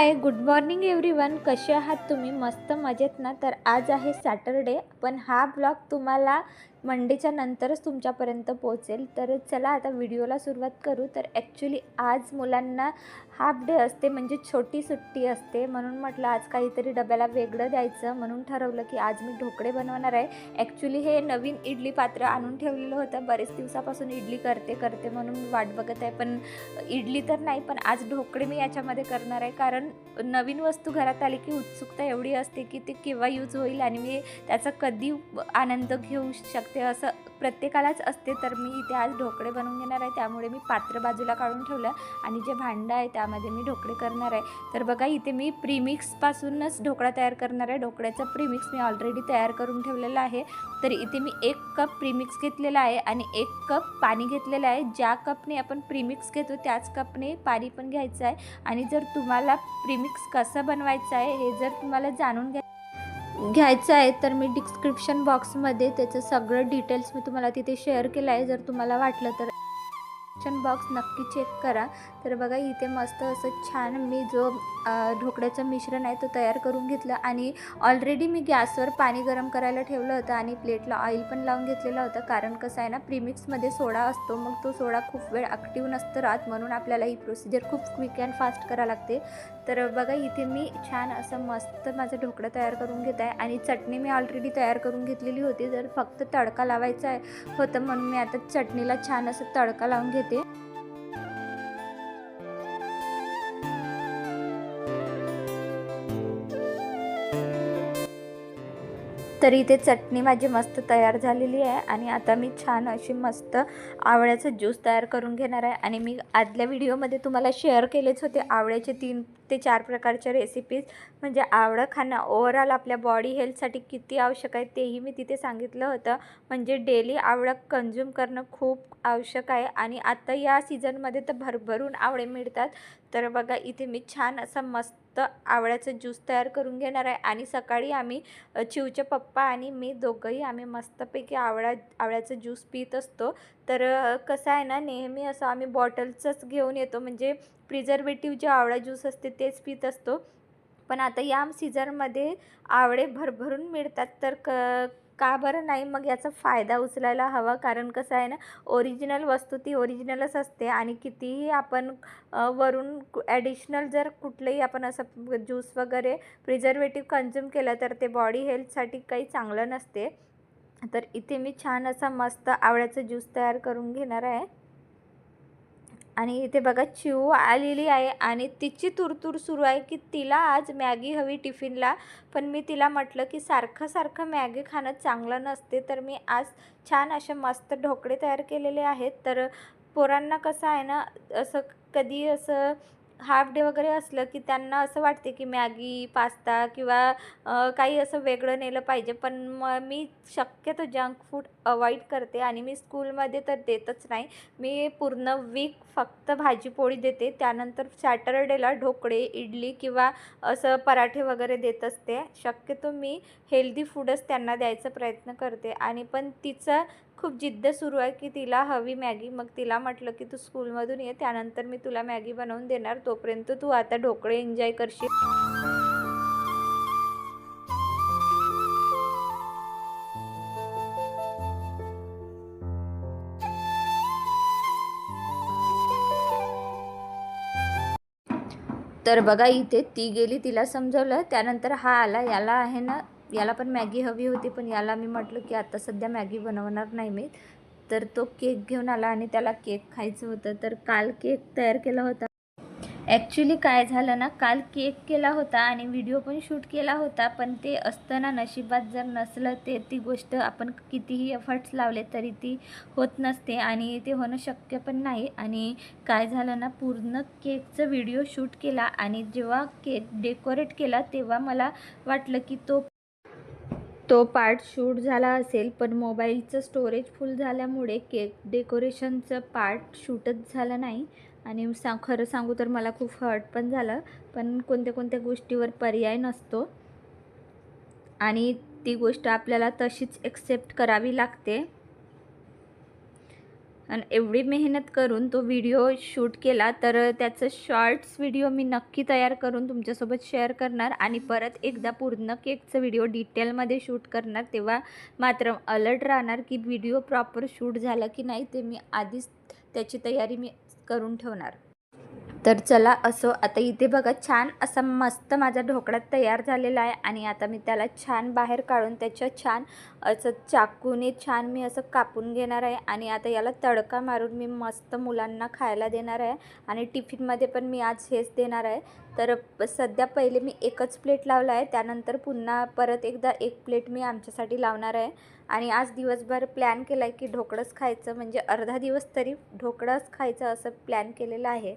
हाय good morning everyone कसे आहात तुम्ही? मस्त मजेत ना? तर आज आहे सॅटरडे पण हा ब्लॉग तुम्हाला मंडेच्या नंतरच तुमच्यापर्यंत पोहोचेल. तर चला आता व्हिडिओला सुरुवात करू. तर ॲक्च्युली आज मुलांना हाफ डे असते म्हणजे छोटी सुट्टी असते. म्हणून म्हटलं आज काहीतरी डब्याला वेगळं द्यायचं. म्हणून ठरवलं की आज मी ढोकळे बनवणार आहे. ॲक्च्युली हे नवीन इडली पात्र आणून ठेवलेलं होतं. बरेच दिवसापासून इडली करते करते म्हणून वाट बघत आहे. पण इडली तर नाही पण आज ढोकळे मी याच्यामध्ये करणार आहे. कारण नवीन वस्तू घरात आली की उत्सुकता एवढी असते की ते केव्हा यूज होईल आणि मी त्याचा कधी आनंद घेऊ शकते असं प्रत्येकालाच असते तर मी इथे आज ढोकळे बनवून घेणार आहे. त्यामुळे मी पात्र बाजूला काढून ठेवलं आणि जे भांडं आहे त्यामध्ये मी ढोकळे करणार आहे. तर बघा इथे मी प्रीमिक्सपासूनच ढोकळा तयार करणार आहे. ढोकळ्याचं प्रीमिक्स मी ऑलरेडी तयार करून ठेवलेलं आहे. तर इथे मी एक कप प्रीमिक्स घेतलेला आहे आणि एक कप पाणी घेतलेलं आहे. ज्या कपने आपण प्रीमिक्स घेतो त्याच कपने पाणी पण घ्यायचं आहे. आणि जर तुम्हाला प्रीमिक्स कसं बनवायचं आहे हे जर तुम्हाला जाणून घ्या घ्यायचं आहे तर मी डिस्क्रिप्शन बॉक्समध्ये त्याचं सगळं डिटेल्स मी तुम्हाला तिथे शेअर केलं आहे. जर तुम्हाला वाटलं तर डिस्क्रिप्शन बॉक्स नक्की चेक करा. तर बघा इथे मस्त असं छान मी जो ढोकळ्याचं मिश्रण आहे तो तयार करून घेतलं आणि ऑलरेडी मी गॅसवर पाणी गरम करायला ठेवलं होतं आणि प्लेटला ऑइल पण लावून घेतलेलं होतं. कारण कसं आहे ना प्रीमिक्समध्ये सोडा असतो मग तो सोडा खूप वेळ ॲक्टिव्ह नसतं राहत. म्हणून आपल्याला ही प्रोसिजर खूप क्विक अँड फास्ट करावं लागते. तर बघा इथे मी छान असं मस्त माझं ढोकळं तयार करून घेत आहे आणि चटणी मी ऑलरेडी तयार करून घेतलेली होती. जर फक्त तडका लावायचा आहे होतं म्हणून मी आता चटणीला छान असं तडका लावून घेते. तर इथे चटणी माझी मस्त तयार झालेली आहे आणि आता मी छान अशी मस्त आवळ्याचं ज्यूस तयार करून घेणार आहे. आणि मी आदल्या व्हिडिओमध्ये तुम्हाला शेअर केलेच होते आवळ्याचे तीन ते चार प्रकारच्या रेसिपीज म्हणजे आवळं खाणं ओव्हरऑल आपल्या बॉडी हेल्थसाठी किती आवश्यक आहे तेही मी तिथे सांगितलं होतं. म्हणजे डेली आवळं कंझ्युम करणं खूप आवश्यक आहे आणि आता या सीझनमध्ये तर भरभरून आवळे मिळतात. तर बघा इथे मी छान असं मस्त आवळ्याचं ज्यूस तयार करून घेणार आहे आणि सकाळी आम्ही चिवचे पप्पा आणि मी दोघंही आम्ही मस्तपैकी आवळा आवळ्याचं ज्यूस पित असतो. तर कसं आहे ना नेहमी असं आम्ही बॉटलचंच घेऊन येतो. म्हणजे प्रिझर्वेटिव्ह जे आवळा ज्यूस असते तेच पित असतो. पण आता या सीझनमध्ये आवळे भरभरून मिळतात. तर क का बरं नाही? मग याचा फायदा उचलायला हवा. कारण कसं आहे ना ओरिजिनल वस्तू ती ओरिजिनलच असते. आणि कितीही आपण वरून ॲडिशनल जर कुठलंही आपण असं ज्यूस वगैरे प्रिझर्वेटिव्ह कन्झ्युम केलं तर ते बॉडी हेल्थसाठी काही चांगलं नसते. तर इथे मी छान असा मस्त आवळ्याचा ज्यूस तयार करून घेणार आहे. आणि इथे बघा चिऊ आलेली आहे आणि तिची तुरतूर सुरू आहे की तिला आज मॅगी हवी टिफिनला. पण मी तिला म्हटलं की सारखं सारखं मॅगी खाणं चांगलं नसते तर मी आज छान असे मस्त ढोकळे तयार केलेले आहेत. तर पोरांना कसं आहे ना असं कधी असं हाफ डे वगैरे असलं की त्यांना असं वाटते की मॅगी पास्ता किंवा काही असं वेगळं नेलं पाहिजे. पण मग मी शक्यतो जंक फूड अवॉइड करते आणि मी स्कूलमध्ये तर देतच नाही. मी पूर्ण वीक फक्त भाजी पोळी देते. त्यानंतर सॅटरडेला ढोकळे इडली किंवा असं पराठे वगैरे देत असते. शक्यतो मी हेल्दी फूडच त्यांना द्यायचा प्रयत्न करते. आणि पण तिचं खूप जिद्द सुरू आहे की तिला हवी मॅगी. मग तिला म्हटलं की तू स्कूलमधून ये त्यानंतर मी तुला मॅगी बनवून देणार. तोपर्यंत तू आता ढोकळे एन्जॉय करशील. तर बघा इथे ती गेली तिला समजवलं. त्यानंतर हा आला याला आहे ना याला पण मॅगी हवी होती पण याला मी म्हटलं की आता सध्या मॅगी बनवणार नाही मी. तर तो केक घेऊन आला आणि त्याला केक खायचं होतं. तर काल केक तयार केला होता. ॲक्च्युली काय झालं ना काल केक केला होता आणि व्हिडिओ पण शूट केला होता पण ते असताना नशिबात जर नसलं ते ती गोष्ट आपण कितीही एफर्ट्स लावले तरी ती होत नसते आणि ते होणं शक्य पण नाही. आणि काय झालं ना पूर्ण केकचं व्हिडिओ शूट केला आणि जेव्हा केक डेकोरेट केला तेव्हा मला वाटलं की तो तो पार्ट शूट झाला असेल पण मोबाईलचं स्टोरेज फुल झाल्यामुळे केक डेकोरेशनचं पार्ट शूटच झालं नाही. आणि सा खरं सांगू तर मला खूप हर्ट पण झालं पण कोणत्या कोणत्या गोष्टीवर पर्याय नसतो. आणि ती गोष्ट आपल्याला तशीच एक्सेप्ट करावी लागते. आणि एवढी मेहनत करून तो व्हिडिओ शूट केला तर त्याचं शॉर्ट्स व्हिडिओ मी नक्की तयार करून तुमच्यासोबत शेअर करणार आणि परत एकदा पूर्ण केकचं व्हिडिओ डिटेलमध्ये शूट करणार. तेव्हा मात्र अलर्ट राहणार की व्हिडिओ प्रॉपर शूट झाला की नाही ते मी आधीच त्याची तयारी मी करून ठेवणार. तर चला असो आता इथे बघा छान असा मस्त माझा ढोकळा तयार झालेला आहे आणि आता मी त्याला छान बाहेर काढून त्याच्या छान असं चाकूने छान मी असं कापून घेणार आहे आणि आता याला तडका मारून मी मस्त मुलांना खायला देणार आहे आणि टिफिनमध्ये पण मी आज हेच देणार आहे. तर सध्या पहिले मी एकच प्लेट लावला आहे त्यानंतर पुन्हा परत एकदा एक प्लेट मी आमच्यासाठी लावणार आहे. आणि आज दिवसभर प्लॅन केला आहे की ढोकळंच खायचं म्हणजे अर्धा दिवस तरी ढोकळंच खायचं असं प्लॅन केलेलं आहे.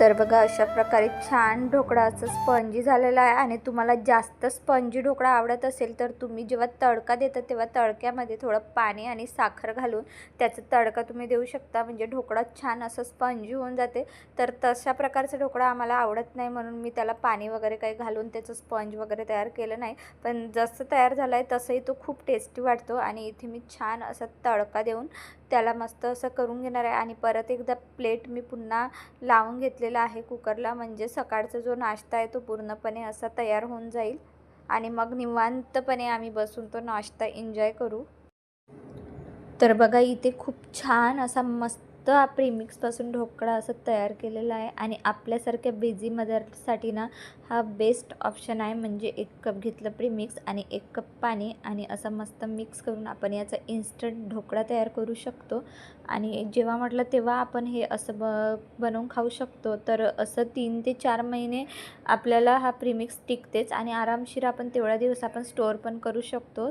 तर बघा अशा प्रकारे छान ढोकळा असं स्पंजी झालेला आहे. आणि तुम्हाला जास्त स्पंजी ढोकळा आवडत असेल तर तुम्ही जेव्हा तडका देता तेव्हा तडक्यामध्ये थोडं पाणी आणि साखर घालून त्याचा तडका तुम्ही देऊ शकता. म्हणजे ढोकळा छान असं स्पंजी होऊन जाते. तर तशा प्रकारचा ढोकळा आम्हाला आवडत नाही म्हणून मी त्याला पाणी वगैरे काही घालून त्याचं स्पंज वगैरे तयार केलं नाही. पण जसं तयार झालं आहे तसंही तो खूप टेस्टी वाटतो. आणि इथे मी छान असा तडका देऊन त्याला मस्त असं करून घेणार आहे. आणि परत एकदा प्लेट मी पुन्हा लावून घेतलेला आहे कुकरला. म्हणजे सकाळचा जो नाश्ता आहे तो पूर्णपणे असा तयार होऊन जाईल. आणि मग निवांतपणे आम्ही बसून तो नाश्ता एन्जॉय करू. तर बघा इथे खूप छान असा मस्त प्रीमिक्सपासून ढोकळा असं तयार केलेला आहे आणि आपल्यासारख्या बिझी मदरसाठी ना हा बेस्ट ऑप्शन आहे. म्हणजे एक कप घेतलं प्रीमिक्स आणि एक कप पाणी आणि असं मस्त मिक्स करून आपण याचा इन्स्टंट ढोकळा तयार करू शकतो. आणि जेव्हा म्हटलं तेव्हा आपण हे असं ब बनवून खाऊ शकतो. तर असं तीन ते चार महिने आपल्याला हा प्रीमिक्स टिकतेच आणि आरामशीर आपण तेवढ्या दिवस आपण स्टोअर पण करू शकतो.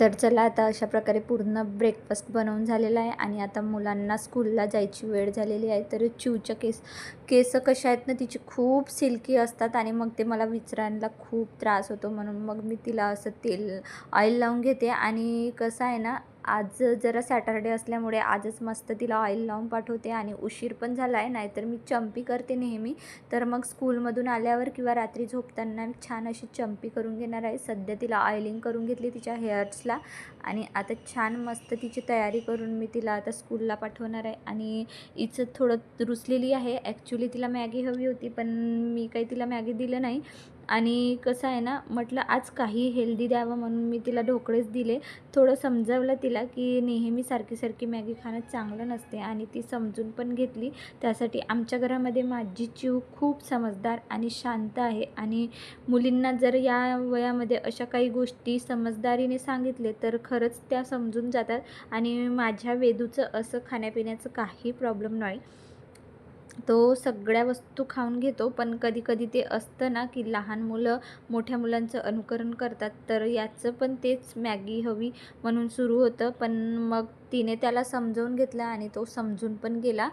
तर चला आता अशा प्रकारे पूर्ण ब्रेकफास्ट बनवून झालेला आहे आणि आता मुलांना स्कूलला जायची वेळ झालेली आहे. तर चिवच्या केस केस कशा आहेत ना तिची खूप सिल्की असतात आणि मग ते मला विचरायला खूप त्रास होतो म्हणून मग मी तिला असं तेल ऑइल लावून घेते. आणि कसं आहे ना आज जरा सॅटरडे असल्यामुळे आजच मस्त तिला ऑइल लावून पाठवते आणि उशीर पण झाला आहे नाहीतर मी चंपी करते नेहमी. तर मग स्कूलमधून आल्यावर किंवा रात्री झोपताना छान अशी चंपी करून घेणार आहे. सध्या तिला ऑइलिंग करून घेतली तिच्या हेअर्सला आणि आता छान मस्त तिची तयारी करून मी तिला आता स्कूलला पाठवणार आहे. आणि इचं थोडं रुसलेली आहे. ॲक्च्युली तिला मॅगी हवी होती पण मी काही तिला मॅगी दिलं नाही. आणि कसं आहे ना म्हटलं आज काही हेल्दी द्यावं म्हणून मी तिला ढोकळेच दिले. थोडं समजावलं तिला की नेहमी सारखी सारखी मॅगी खाणं चांगलं नसते आणि ती समजून पण घेतली. त्यासाठी आमच्या घरामध्ये माझी चिव खूप समजदार आणि शांत आहे आणि मुलींना जर या वयामध्ये अशा काही गोष्टी समजदारीने सांगितले तर खरंच त्या समजून जातात आणि माझ्या वेदूचं असं खाण्यापिण्याचं काही प्रॉब्लेम नाही. तो सगळ्या वस्तू खाऊन घेतो पण कधी कधी ते असतं ना की लहान मुलं मोठ्या मुलांचं अनुकरण करतात तर याचं पण तेच मॅगी हवी म्हणून सुरू होतं. पण मग तिने त्याला समजवून घेतलं आणि तो समजून पण गेला.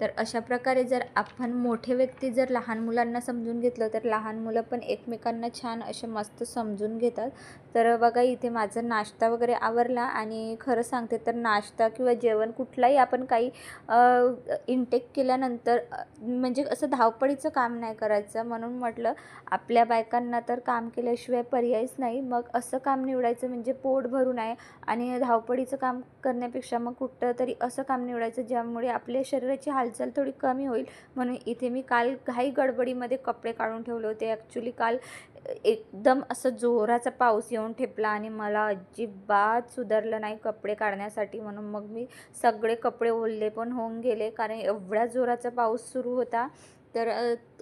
तर अशा प्रकारे जर आपण मोठे व्यक्ती जर लहान मुलांना समजून घेतलं तर लहान मुलं पण एकमेकांना छान असे मस्त समजून घेतात. तर बघा इथे माझा नाश्ता वगैरे आवरला आणि खरं सांगते तर नाश्ता किंवा जेवण कुठलाही आपण काही इनटेक केल्यानंतर म्हणजे असं धावपळीचं काम नाही करायचं. म्हणून म्हटलं आपल्या बायकांना तर काम केल्याशिवाय पर्यायच नाही. मग असं काम निवडायचं म्हणजे पोट भरून आहे आणि धावपळीचं काम करण्यापेक्षा मग कुठं तरी असं काम निवडायचं ज्यामुळे आपल्या शरीराची हालचाल थोडी कमी होईल. म्हणून इथे मी काल घाई गडबडीमध्ये कपडे काढून ठेवले होते. ॲक्च्युली काल एकदम असं जोराचा पाऊस येऊन ठेपला आणि मला अजिबात सुधारलं नाही कपडे काढण्यासाठी म्हणून. मग मी सगळे कपडे ओलले पण होऊन गेले. कारण एवढ्या जोराचा पाऊस सुरू होता. तर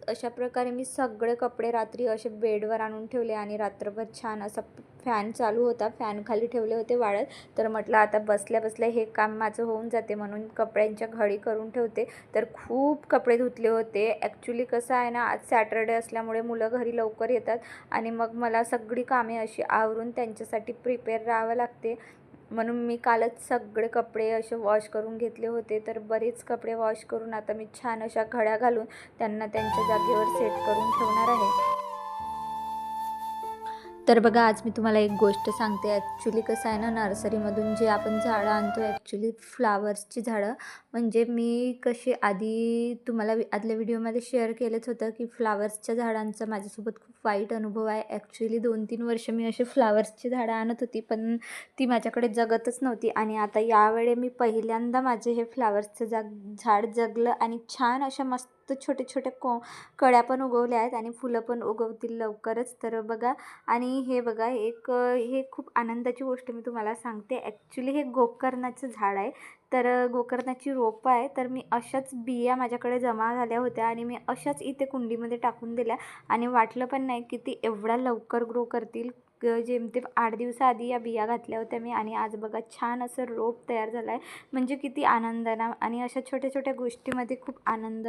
अशा प्रकारे मी सगळे कपडे रात्री असे बेडवर आणून ठेवले आणि रात्रभर छान असा फॅन चालू होता. फॅन खाली ठेवले होते वाळत. तर म्हटलं आता बसल्या बसल्या हे काम माझं होऊन जाते म्हणून कपड्यांच्या घडी करून ठेवते. तर खूप कपडे धुतले होते. ॲक्च्युली कसं आहे ना आज सॅटरडे असल्यामुळे मुलं घरी लवकर येतात आणि मग मला सगळी कामे अशी आवरून त्यांच्यासाठी प्रिपेअर राहावं लागते. म्हणून मी कालच सगळे कपडे असे वॉश करून घेतले होते. तर बरेच कपडे वॉश करून आता मी छान अशा घड्या घालून त्यांना त्यांच्या जागेवर सेट करून ठेवणार आहे. तर बघा आज मी तुम्हाला एक गोष्ट सांगते. ॲक्च्युली कसं आहे ना नर्सरीमधून जे आपण झाडं आणतो ॲक्च्युली फ्लावर्सची झाडं म्हणजे मी कशी आधी तुम्हाला वि- आदल्या व्हिडिओमध्ये शेअर केलंच होतं की फ्लावर्सच्या झाडांचं माझ्यासोबत खूप वाईट अनुभव आहे. ॲक्च्युली दोन तीन वर्ष मी अशी फ्लावर्सची झाडं आणत होती पण ती माझ्याकडे जगतच नव्हती. आणि आता यावेळे मी पहिल्यांदा माझे हे फ्लावर्सचं जग झाड जगलं आणि छान अशा मस्त छोटे छोटे को कळ्या पण उगवल्या आहेत आणि फुलं पण उगवतील लवकरच. तर बघा आणि हे बघा एक हे खूप आनंदाची गोष्ट मी तुम्हाला सांगते. ॲक्च्युली हे गोकर्णाचं झाड आहे. तर गोकर्णाची रोपं आहे तर मी अशाच बिया माझ्याकडे जमा झाल्या होत्या आणि मी अशाच इथे कुंडीमध्ये टाकून दिल्या. आणि वाटलं पण नाही की ती एवढ्या लवकर ग्रो करतील. ग- जेमतेम आठ दिवसाआधी या बिया घातल्या होत्या मी आणि आज बघा छान असं रोप तयार झाला आहे. म्हणजे किती आनंदानं आणि अशा छोट्या छोट्या गोष्टीमध्ये खूप आनंद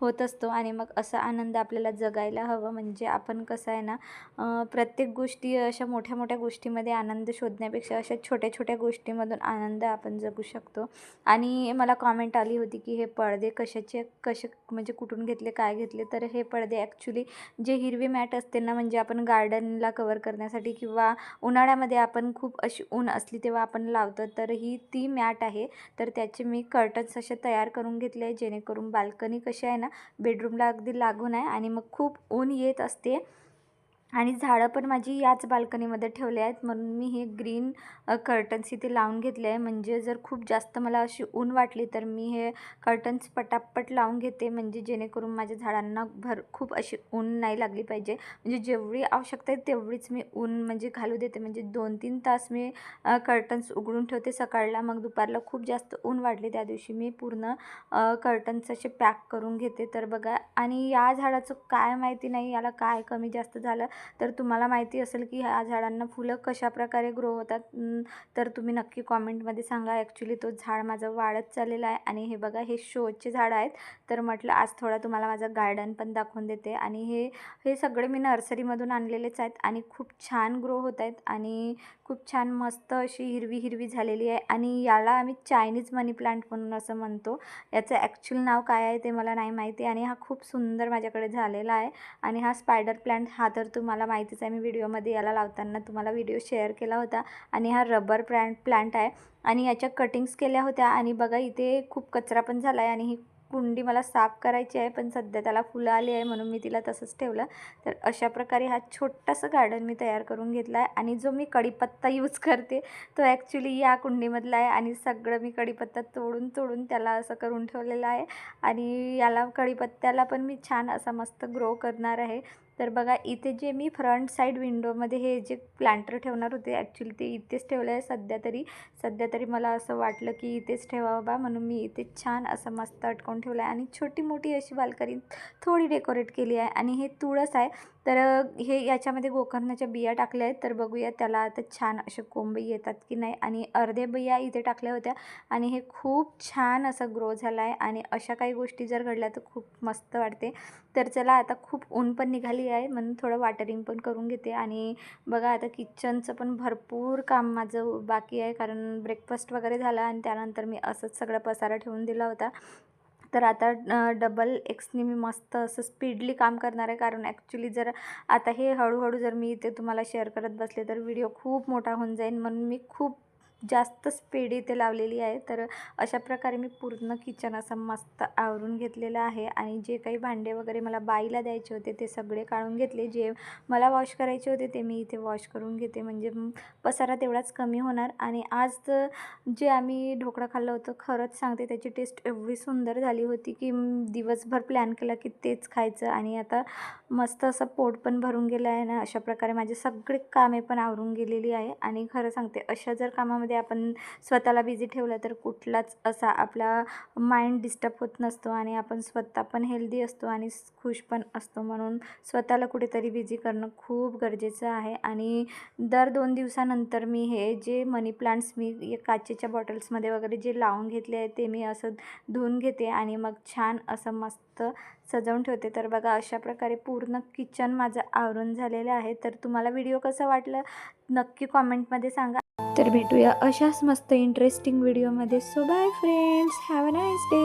होत असतो आणि मग असा आनंद आपल्याला जगायला हवं. म्हणजे आपण कसं आहे ना प्रत्येक गोष्टी अशा मोठ्या मोठ्या गोष्टीमध्ये आनंद शोधण्यापेक्षा अशा छोट्या छोट्या गोष्टीमधून आनंद आपण जगू शकतो. आणि मला कॉमेंट आली होती की हे पडदे कशाचे कसे म्हणजे कुठून घेतले काय घेतले? तर हे पडदे ॲक्च्युली जे हिरवी मॅट असते ना म्हणजे आपण गार्डनला कवर करण्यासाठी किंवा उन्हाळ्यामध्ये आपण खूप अशी ऊन असली तेव्हा आपण लावतो तर ही ती मॅट आहे. तर त्याचे मी कर्टन्स असे तयार करून घेतले आहे जेणेकरून बाल्कनी कशी आहे ना बेडरूमला अगदी लागून आहे आणि मग खूप ऊन येत असते. आणि झाडं पण माझी याच बाल्कनीमध्ये ठेवले आहेत. म्हणून मी हे ग्रीन कर्टन्स इथे लावून घेतले आहे. म्हणजे जर खूप जास्त मला अशी ऊन वाटली तर मी हे कर्टन्स पटापट लावून घेते. म्हणजे जेणेकरून माझ्या झाडांना भर खूप अशी ऊन नाही लागली पाहिजे. म्हणजे जेवढी आवश्यकता आहे तेवढीच मी ऊन म्हणजे घालू देते. म्हणजे दोन तीन तास मी कर्टन्स उघडून ठेवते. सकाळला मग दुपारला खूप जास्त ऊन वाढले त्या दिवशी मी पूर्ण कर्टन्स असे पॅक करून घेते. तर बघा आणि या झाडाचं काय माहिती नाही याला काय कमी जास्त झालं. तर तुम्हाला माहिती असेल की ह्या झाडांना फुलं कशाप्रकारे ग्रो होतात? तर तुम्ही नक्की कॉमेंटमध्ये सांगा. ॲक्च्युली तो झाड माझं वाढत चाललेलं आहे आणि हे बघा हे शोचे झाडं आहेत. तर म्हटलं आज थोडा तुम्हाला माझं गार्डन पण दाखवून देते आणि हे हे सगळे मी नर्सरीमधून आणलेलेच आहेत आणि खूप छान ग्रो होत आहेत आणि खूप छान मस्त अशी हिरवी हिरवी झालेली आहे आणि याला आम्ही चायनीज मनी प्लांट म्हणून असं म्हणतो. याचं ॲक्च्युअल नाव काय आहे ते मला नाही माहिती आणि हा खूप सुंदर माझ्याकडे झालेला आहे आणि हा स्पायडर प्लांट हा तर तुम्ही तुम्हाला माहितीच आहे मी व्हिडिओमध्ये याला लावताना तुम्हाला व्हिडिओ शेअर केला होता आणि हा रबर प्लांट प्लांट आहे आणि याच्या कटिंग्स केल्या होत्या आणि बघा इथे खूप कचरा पण झाला आहे आणि ही कुंडी मला साफ करायची आहे पण सध्या त्याला फुलं आली आहे म्हणून मी तिला तसंच ठेवलं. तर अशा प्रकारे हा छोटासा गार्डन मी तयार करून घेतला आहे आणि जो मी कढीपत्ता यूज करते तो ॲक्च्युली या कुंडीमधला आहे आणि सगळं मी कढीपत्ता तोडून तोडून त्याला असं करून ठेवलेलं आहे आणि याला कढीपत्त्याला पण मी छान असा मस्त ग्रो करणार आहे. तर बघा इथे जे मी फ्रंट साईड विंडोमध्ये हे जे प्लांटर ठेवणार होते ॲक्च्युली ते इथेच ठेवलं आहे सध्या तरी. सध्या तरी मला असं वाटलं की इथेच ठेवावं बा म्हणून मी इथे छान असं मस्त अटकवून ठेवलं आहे. आणि छोटी मोठी अशी बाल्कनी थोडी डेकोरेट केली आहे. आणि हे तुळस आहे. तर हे याच्यामध्ये गोकर्णाच्या बिया टाकल्या आहेत. तर बघूया त्याला आता छान असे कोंब येतात की नाही. आणि अर्धे बिया इथे टाकल्या होत्या. आणि हे खूप छान असं ग्रो झालं आहे. आणि अशा काही गोष्टी जर घडल्या तर खूप मस्त वाटते. तर चला आता खूप ऊन पण निघाली आहे म्हणून थोडं वॉटरिंग पण करून घेते. आणि बघा आता किचनचं पण भरपूर काम माझं बाकी आहे कारण ब्रेकफास्ट वगैरे झाला आणि त्यानंतर मी असंच सगळा पसारा ठेवून दिला होता. तर आता डबल एक्सनी मी मस्त असं स्पीडली काम करणार आहे कारण ॲक्च्युली जर आता हे हळूहळू जर मी इथे तुम्हाला शेअर करत बसले तर व्हिडिओ खूप मोठा होऊन जाईल म्हणून मी खूप जास्त स्पीड इथे लावलेली आहे. तर अशा प्रकारे मी पूर्ण किचन असं मस्त आवरून घेतलेलं आहे. आणि जे काही भांडे वगैरे मला बाईला द्यायचे होते ते सगळे काढून घेतले. जे मला वॉश करायचे होते ते मी इथे वॉश करून घेते. म्हणजे पसारा तेवढाच कमी होणार. आणि आज तर जे आम्ही ढोकळा खाल्लं होतं खरंच सांगते त्याची टेस्ट एवढी सुंदर झाली होती की दिवसभर प्लॅन केला की तेच खायचं. आणि आता मस्त असं पोट पण भरून गेलं आहे ना अशा प्रकारे माझे सगळे कामे पण आवरून गेलेली आहे. आणि खरं सांगते अशा जर कामामध्ये आपण स्वतःला बिझी ठेवलं तर कुठलाच असा आपला माइंड डिस्टर्ब होत नसतो आणि आपण स्वतः पण हेल्दी असतो आणि खुश पण असतो. म्हणून स्वतःला कुठेतरी बिझी करणं खूप गरजेचं आहे. आणि दर दोन दिवसानंतर मी हे जे मनी प्लांट्स मी काचेच्या बॉटल्समध्ये वगैरे जे लावून घेतले आहे ते मी असं धुवून घेते आणि मग छान असं मस्त सजवून ठेवते. तर बघा अशा प्रकारे पूर्ण किचन माझं आवरून झालेलं आहे. तर तुम्हाला व्हिडिओ कसं वाटलं नक्की कॉमेंटमध्ये सांगा. तर भेटूया अशाच मस्त इंटरेस्टिंग व्हिडिओमध्ये so bye friends have a nice day